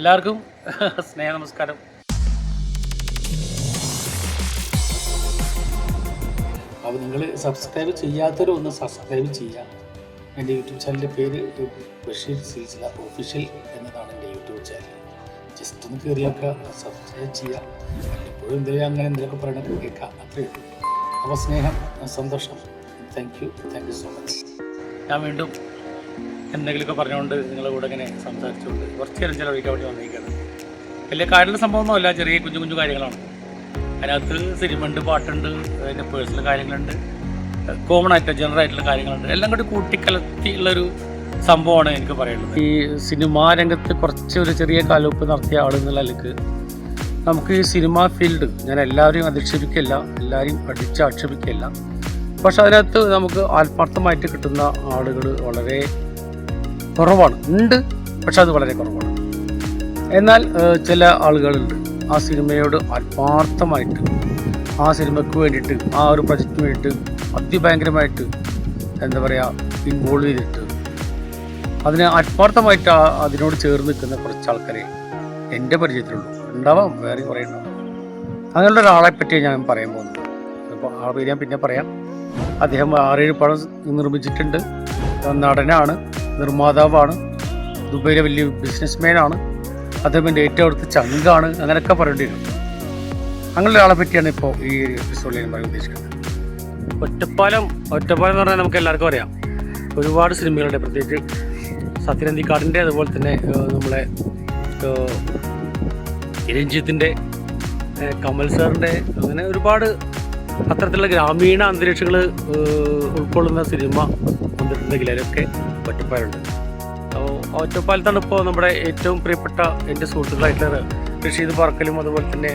എല്ലാവർക്കും സ്നേഹ നമസ്കാരം അപ്പോൾ നിങ്ങൾ സബ്സ്ക്രൈബ് ചെയ്യാത്തവരും ഒന്ന് സബ്സ്ക്രൈബ് ചെയ്യുക എന്റെ യൂട്യൂബ് ചാനലിന്റെ പേര് ബഷീർ സിൽസില ഒഫീഷ്യൽ എന്നതാണ് എന്റെ യൂട്യൂബ് ചാനൽ ജസ്റ്റ് ഒന്ന് കയറിയൊക്കെ സബ്സ്ക്രൈബ് ചെയ്യുക എപ്പോഴും എന്തെങ്കിലും അങ്ങനെ എന്തെങ്കിലുമൊക്കെ പറയണത് കേൾക്കാം അത്രയേ ഉള്ളൂ. അപ്പോൾ സ്നേഹം സന്തോഷം. Thank you thank you so much ഞാൻ വീണ്ടും എന്തെങ്കിലുമൊക്കെ പറഞ്ഞുകൊണ്ട് നിങ്ങളുടെ കൂടെ ഇങ്ങനെ സംസാരിച്ചുകൊണ്ട് കുറച്ച് നേരം ചിലവഴിക്കാൻ വേണ്ടി വന്നിരിക്കുകയാണ്. വലിയ കാര്യമുള്ള സംഭവമൊന്നുമല്ല ചെറിയ കുഞ്ഞു കുഞ്ഞു കാര്യങ്ങളാണ്. അതിനകത്ത് സിനിമ ഉണ്ട് പാട്ടുണ്ട് അതിന്റെ പേഴ്സണൽ കാര്യങ്ങളുണ്ട് കോമൺ ആയിട്ട് ജനറൽ ആയിട്ടുള്ള കാര്യങ്ങളുണ്ട്. എല്ലാം കൂടി കൂട്ടിക്കലത്തിയുള്ളൊരു സംഭവമാണ് എനിക്ക് പറയുന്നത് ഈ സിനിമാ രംഗത്ത് കുറച്ച് ഒരു ചെറിയ കാലുപ്പ് നടത്തിയ നിലയ്ക്ക് നമുക്ക് ഈ സിനിമാ ഫീൽഡ് ഞാൻ എല്ലാവരെയും അധിക്ഷേപിക്കില്ല എല്ലാവരെയും അടിച്ച് ആക്ഷേപിക്കില്ല പക്ഷെ അതിനകത്ത് നമുക്ക് ആത്മാർത്ഥമായിട്ട് കിട്ടുന്ന ആളുകൾ വളരെ കുറവാണ്. ഉണ്ട് പക്ഷെ അത് വളരെ കുറവാണ്. എന്നാൽ ചില ആളുകളുണ്ട് ആ സിനിമയോട് ആത്മാർത്ഥമായിട്ട് ആ സിനിമയ്ക്ക് വേണ്ടിയിട്ട് ആ ഒരു പ്രൊജക്റ്റിന് വേണ്ടിയിട്ട് അതിഭയങ്കരമായിട്ട് എന്താ പറയുക ഇൻവോൾവ് ചെയ്തിട്ട് അതിനെ ആത്മാർത്ഥമായിട്ട് അതിനോട് ചേർന്ന് നിൽക്കുന്ന കുറച്ച് ആൾക്കാരെ എന്റെ പരിചയത്തിലുള്ളൂ. ഉണ്ടാവാം വേറെ കുറേ ഉണ്ടാവും. അങ്ങനെയുള്ള ഒരാളെ പറ്റി ഞാൻ പറയാൻ പോകുന്നത്. അപ്പോൾ ആ പേര് ഞാൻ പിന്നെ പറയാം. അദ്ദേഹം ആറേഴ് പടം നിർമ്മിച്ചിട്ടുണ്ട്. നടനാണ്. നിർമ്മാതാവാണ്. ദുബൈയിലെ വലിയ ബിസിനസ്മാനാണ് അദ്ദേഹം എന്റെ ഏറ്റവും അടുത്ത ചങ്കാണ്. അങ്ങനെയൊക്കെ പറയേണ്ടി വരും. അങ്ങനെ ഒരാളെ പറ്റിയാണ് ഇപ്പോൾ ഈ എപ്പിസോഡിൽ ഞാൻ പറയാൻ ഉദ്ദേശിക്കുന്നത്. ഒറ്റപ്പാലം ഒറ്റപ്പാലം എന്ന് പറഞ്ഞാൽ നമുക്ക് എല്ലാവർക്കും അറിയാം. ഒരുപാട് സിനിമകളുടെ പ്രത്യേകിച്ച് സത്യനന്ദിക്കാടിന്റെ അതുപോലെ തന്നെ നമ്മളെ രഞ്ജിത്തിന്റെ കമൽ സാറിന്റെ അങ്ങനെ ഒരുപാട് അത്തരത്തിലുള്ള ഗ്രാമീണ അന്തരീക്ഷങ്ങൾ ഉൾക്കൊള്ളുന്ന സിനിമ വന്നിട്ടുണ്ടെങ്കിൽ അതിലൊക്കെ ഒറ്റപ്പാലുണ്ട് അപ്പോൾ ഒറ്റപ്പാലത്താണ് ഇപ്പോൾ നമ്മുടെ ഏറ്റവും പ്രിയപ്പെട്ട എന്റെ സുഹൃത്തുക്കളായിട്ടുള്ള റഷീദ് പറക്കലും അതുപോലെ തന്നെ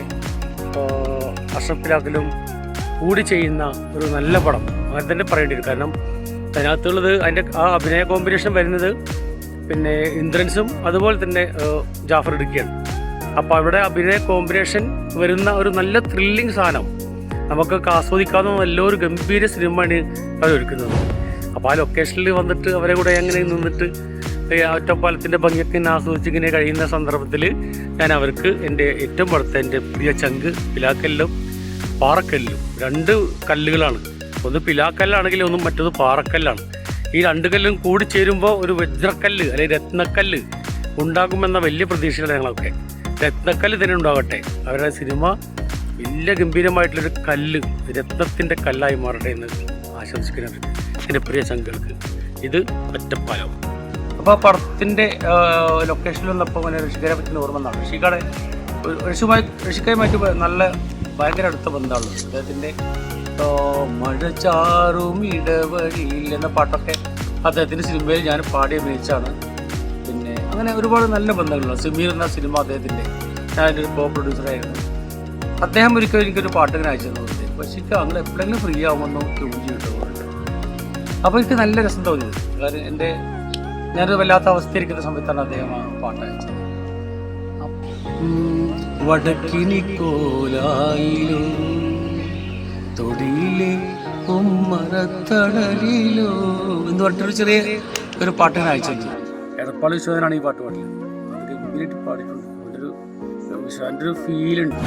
അഷപ്പിലാക്കലും കൂടി ചെയ്യുന്ന ഒരു നല്ല പടം. അങ്ങനെ തന്നെ പറയേണ്ടി വരും കാരണം അതിനകത്തുള്ളത് അതിന്റെ ആ അഭിനയ കോമ്പിനേഷൻ വരുന്നത് പിന്നെ ഇന്ദ്രൻസും അതുപോലെ തന്നെ ജാഫർ ഇടുക്കിയാണ്. അപ്പോൾ അവിടെ അഭിനയ കോമ്പിനേഷൻ വരുന്ന ഒരു നല്ല ത്രില്ലിങ് സാധനം. നമുക്കൊക്കെ ആസ്വദിക്കാവുന്ന നല്ലൊരു ഗംഭീര സിനിമയാണ് അവർ ഒരുക്കുന്നത്. അപ്പോൾ ആ ലൊക്കേഷനിൽ വന്നിട്ട് അവരെ കൂടെ അങ്ങനെ നിന്നിട്ട് ഒറ്റപ്പാലത്തിന്റെ ഭംഗിയൊക്കെ ഇങ്ങനെ ആസ്വദിച്ച് ഇങ്ങനെ കഴിയുന്ന സന്ദർഭത്തിൽ ഞാൻ അവർക്ക് എന്റെ ഏറ്റവും അടുത്ത എന്റെ പ്രിയ ചങ്ക് പിലാക്കല്ലും പാറക്കല്ലും രണ്ട് കല്ലുകളാണ്. ഒന്ന് പിലാക്കല്ലാണെങ്കിൽ ഒന്നും മറ്റൊന്ന് പാറക്കല്ലാണ്. ഈ രണ്ട് കല്ലും കൂടി ചേരുമ്പോൾ ഒരു വജ്രക്കല്ല് അല്ലെങ്കിൽ രത്നക്കല്ല് ഉണ്ടാകുമെന്ന വലിയ പ്രതീക്ഷയാണ് ഞങ്ങളൊക്കെ. രത്നക്കല്ല് തന്നെ ഉണ്ടാകട്ടെ. അവരുടെ സിനിമ വലിയ ഗംഭീരമായിട്ടുള്ളൊരു കല്ല് രത്നത്തിന്റെ കല്ലായി മാറട്ടെ എന്ന് ആശംസിക്കുന്നുണ്ട് എന്റെ പ്രിയ ചങ്കുകൾക്ക് ഇത് ഒറ്റപ്പാലം. അപ്പോൾ ആ പടത്തിന്റെ ലൊക്കേഷനിൽ വന്നപ്പോൾ അങ്ങനെ ഋഷികരെ പറ്റുന്ന ഓർമ്മ എന്നാണ് ഋഷികയുടെ ഋഷിയുമായി ഋഷികയുമായിട്ട് നല്ല ഭയങ്കര അടുത്ത ബന്ധമാണ്. അദ്ദേഹത്തിന്റെ മഴ ചാറും ഇടവഴിയിൽ എന്ന പാട്ടൊക്കെ അദ്ദേഹത്തിന്റെ സിനിമയിൽ ഞാൻ പാടി അഭിനയിച്ചാണ് പിന്നെ അങ്ങനെ ഒരുപാട് നല്ല ബന്ധങ്ങളുണ്ട്. സിമീർ എന്ന സിനിമ അദ്ദേഹത്തിന്റെ ഞാനൊരു കോ പ്രൊഡ്യൂസറായിരുന്നു അദ്ദേഹം ഒരിക്കലും എനിക്കൊരു പാട്ട് ഇങ്ങനെ അയച്ചു തന്നത് പക്ഷേ അങ്ങനെ എപ്പോഴെങ്കിലും ഫ്രീ ആവുമെന്നോ ട്യൂൺ അപ്പോൾ എനിക്ക് നല്ല രസം തോന്നിയത്. കാരണം എന്റെ ഞാനൊരു വല്ലാത്ത അവസ്ഥയിരിക്കുന്ന സമയത്താണ് അദ്ദേഹം ആ പാട്ട് അയച്ചത്. ഉം, വടക്കിനി കോലായിലോ തൊടിയിലെ ഉമ്മറത്തടലിലോ എന്ന് പറഞ്ഞിട്ടൊരു ചെറിയ ഒരു പാട്ട് ഞാൻ അയച്ചു എടപ്പാൾ വിശ്വനാണ് ഈ പാട്ട് പാടിയത്. അത് ഗംഭീരമായിട്ട് പാടിയിട്ടുണ്ട്. അവന്റെ ഒരു വിശ്വാന്റെ ഒരു ഫീലുണ്ട്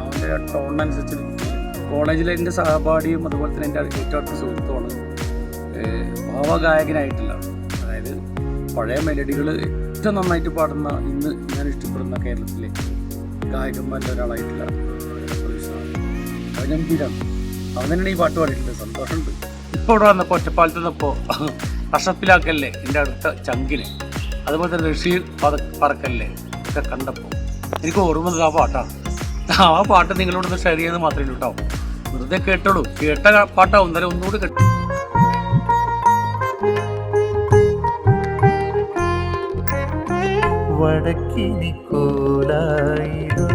അവന്റെ ടോണിനനുസരിച്ച് കോളേജിലെ എന്റെ സഹപാഠിയും അതുപോലെ തന്നെ എന്റെ ഏറ്റവും അടുത്ത സുഹൃത്തുമാണ് ഏഹ് ഭാവഗായകനായിട്ടില്ല അതായത് പഴയ മെലഡികൾ ഏറ്റവും നന്നായിട്ട് പാടുന്ന ഇന്ന് ഞാൻ ഇഷ്ടപ്പെടുന്ന കേരളത്തിലെ ഗായകന്മാരിൽ ഒരാളായിട്ടുള്ള ഗംഭീരാണ് അവൻ തന്നെയാണ് ഈ പാട്ട് പാടിയിട്ടുണ്ട് സന്തോഷമുണ്ട്. ഇപ്പോൾ ഇവിടെ വന്നപ്പോൾ ഒറ്റപ്പാലത്ത് നിന്നപ്പോൾ അഷപ്പിലാക്കല്ലേ എന്റെ അടുത്ത ചങ്കിന് അതുപോലെ തന്നെ ഋഷി പറ പറക്കല്ലേ ഒക്കെ കണ്ടപ്പോൾ എനിക്ക് ഓർമ്മ ആ പാട്ടാണ്. ആ പാട്ട് നിങ്ങളോടൊന്ന് ഷെയർ ചെയ്യുന്നത് മാത്രമേ ഉള്ളൂ കേട്ടോ വെറുതെ കേട്ടോളൂ. കേട്ട പാട്ടാവും എന്നാലും ഒന്നുകൂടി കേട്ടു വടക്കിനി കോലായിരോ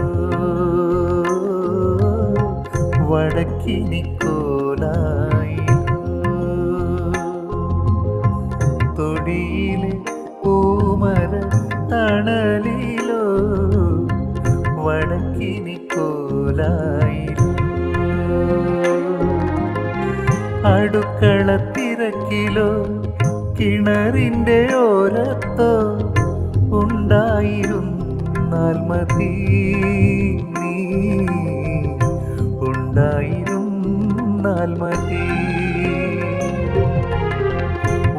വടക്കിനി കോലായിരോ തൊടിയിലെ പൂമര തണലിലോ. വടക്കിനി കോലായിരോ അടുക്കള തിരക്കിലോ കിണറിന്റെ ഓരത്തോ. ഉണ്ടായിരുന്നാൽ മതി. നീ ഉണ്ടായിരുന്നാൽ മതി.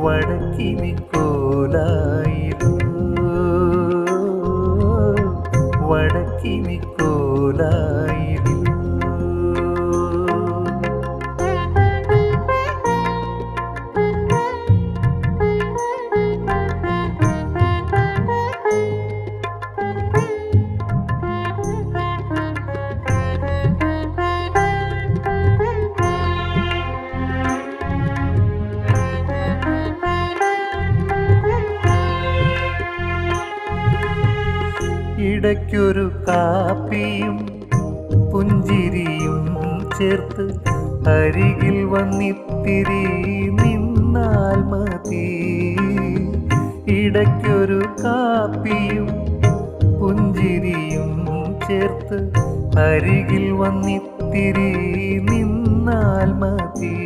വടക്കിനി കോലായിരോ ഇടയ്ക്കൊരു കാപ്പിയും പുഞ്ചിരിയും ചേർത്ത് അരികിൽ വന്നിത്തിരി നിന്നാൽ മതി. ഇടയ്ക്കൊരു കാപ്പിയും പുഞ്ചിരിയും ചേർത്ത് അരികിൽ വന്നിത്തിരി നിന്നാൽ മതി.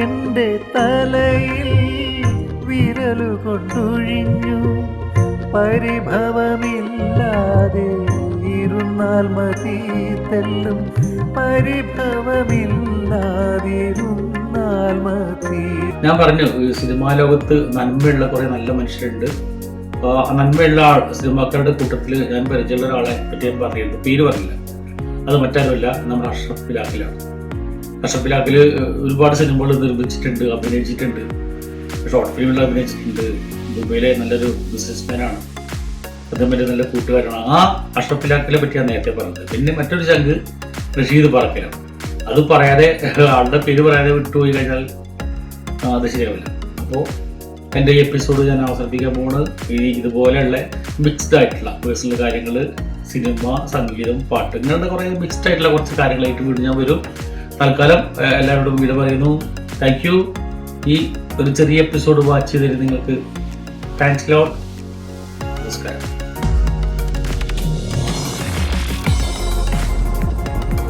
എന്റെ തലയിൽ വിരലു കൊണ്ടൊഴിഞ്ഞു പരിഭവമില്ലാതെ ഇരുന്നാൽ മതി തെല്ലും. പരിഭവമില്ലാതിരുന്നാൽ മതി. ഞാൻ പറഞ്ഞു സിനിമാ ലോകത്ത് നന്മയുള്ള കുറെ നല്ല മനുഷ്യരുണ്ട്. നന്മയുള്ള ആൾ സിനിമാക്കാരുടെ കൂട്ടത്തിൽ ഞാൻ പരിചയമുള്ള ഒരാളെ പറ്റി ഞാൻ പറഞ്ഞിട്ടുണ്ട്. പേര് പറഞ്ഞില്ല. അത് മറ്റാരുമല്ല നമ്മുടെ അഷ്റഫ് ബിലാഖിലാണ് അഷ്റഫ് ബിലാഖിൽ ഒരുപാട് സിനിമകൾ നിർമ്മിച്ചിട്ടുണ്ട് അഭിനയിച്ചിട്ടുണ്ട്. ഷോർട്ട് ഫിലിമിൽ അഭിനയിച്ചിട്ടുണ്ട്. ദുബൈയിലെ നല്ലൊരു ബിസിനസ്മാനാണ് അതേമാതിരി നല്ല കൂട്ടുകാരാണ് ആ അഷ്റഫ് ബിലാഖിനെ പറ്റിയാണ് നേരത്തെ പറഞ്ഞത്. പിന്നെ മറ്റൊരു ചങ്ക് റഷീദ് പറക്കലും അത് പറയാതെ ആളുടെ പേര് പറയാതെ വിട്ടുപോയി കഴിഞ്ഞാൽ അത് ശരിയാവില്ല. അപ്പോൾ എന്റെ ഈ എപ്പിസോഡ് ഞാൻ അവസാനിപ്പിക്കാൻ പോകുന്നത് ഇനി ഇതുപോലെയുള്ള മിക്സ്ഡ് ആയിട്ടുള്ള പേഴ്സണൽ കാര്യങ്ങൾ സിനിമ സംഗീതം പാട്ട് ഇങ്ങനത്തെ കുറേ മിക്സ്ഡ് ആയിട്ടുള്ള കുറച്ച് കാര്യങ്ങളായിട്ട് വീണ്ടും ഞാൻ വരും. തൽക്കാലം എല്ലാവരോടും വീട് പറയുന്നു. താങ്ക് ഈ ഒരു ചെറിയ എപ്പിസോഡ് വാച്ച് ചെയ്തതിന് നിങ്ങൾക്ക് താങ്ക്സ് ലോട്ട് നമസ്കാരം.